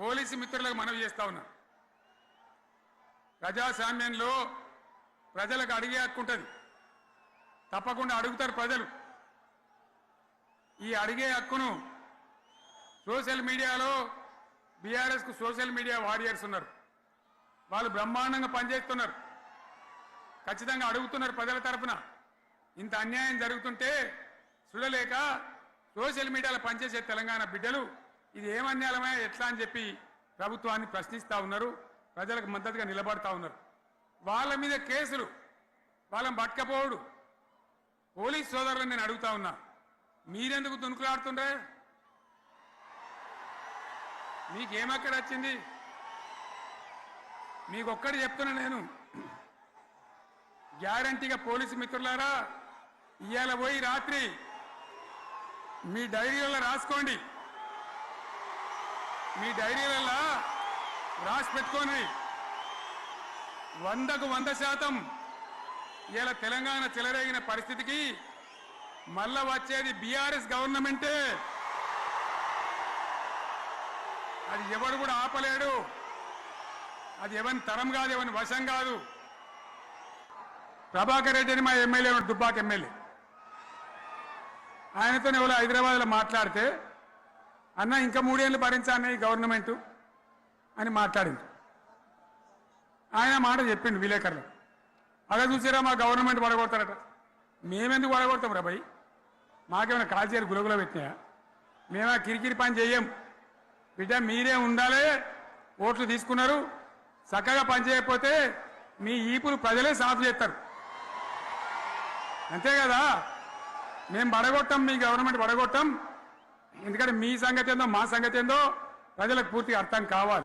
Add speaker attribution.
Speaker 1: Police మిత్రులకు మనవి చేస్తా ఉన్నా. ప్రజాస్వామ్యంలో ప్రజలకు అడిగే హక్కు ఉంటుంది తప్పకుండా అడుగుతారు ప్రజలు. ఈ అడిగే హక్కును సోషల్ మీడియాలో బీఆర్ఎస్కు సోషల్ మీడియా వారియర్స్ ఉన్నారు. వాళ్ళు బ్రహ్మాండంగా పనిచేస్తున్నారు. ఖచ్చితంగా అడుగుతున్నారు ప్రజల తరఫున ఇంత అన్యాయం జరుగుతుంటే చూడలేక సోషల్ మీడియాలో పనిచేసే తెలంగాణ బిడ్డలు ఇది ఏం ఎట్లా అని చెప్పి ప్రభుత్వాన్ని ప్రశ్నిస్తూ ఉన్నారు ప్రజలకు మద్దతుగా నిలబడతా ఉన్నారు. వాళ్ళ మీద కేసులు వాళ్ళని పట్టకపోవడు. పోలీస్ సోదరులను నేను అడుగుతా ఉన్నా మీరెందుకు దునుకులాడుతుండ్రే? మీకేమక్కడ వచ్చింది? మీకు ఒక్కటి చెప్తున్నా నేను. గ్యారంటీగా పోలీసు మిత్రులారా ఇవాళ పోయి రాత్రి మీ డైరీలలో రాసుకోండి. మీ డైరీలలో రాసి పెట్టుకోండి వందకు వంద శాతం ఇలా తెలంగాణ చెలరేగిన పరిస్థితికి మళ్ళా వచ్చేది బీఆర్ఎస్ గవర్నమెంటే. అది ఎవడు కూడా ఆపలేడు. అది ఎవరి తరం కాదు ఎవరి వశం కాదు. ప్రభాకర్ రెడ్డి అని మా ఎమ్మెల్యే దుబ్బాక ఎమ్మెల్యే. ఆయనతో ఎవరు హైదరాబాద్లో మాట్లాడితే అన్న ఇంకా మూడేళ్ళు భరించాలని ఈ గవర్నమెంట్? అని మాట్లాడింది. ఆయన మాట చెప్పిండు విలేకరులు. అలా చూసారా మా గవర్నమెంట్ పడగొడతారట. మేమెందుకు పడగొడతాం రా భయ్? మాకేమైనా కాల్చేరు గులగుల పెట్టినాయా? మేమా కిరికిరి పని చేయం బిడ్డ మీరే ఉండాలి. ఓట్లు తీసుకున్నారు. చక్కగా పని చేయకపోతే మీ ఈపులు ప్రజలే సాఫ్ చేస్తారు. అంతే కదా? మేము పడగొట్టాం మీ గవర్నమెంట్ పడగొట్టాం. ఎందుకంటే మీ సంగతి ఏందో మా సంగతి ఏందో ప్రజలకు పూర్తిగా అర్థం కావాలి.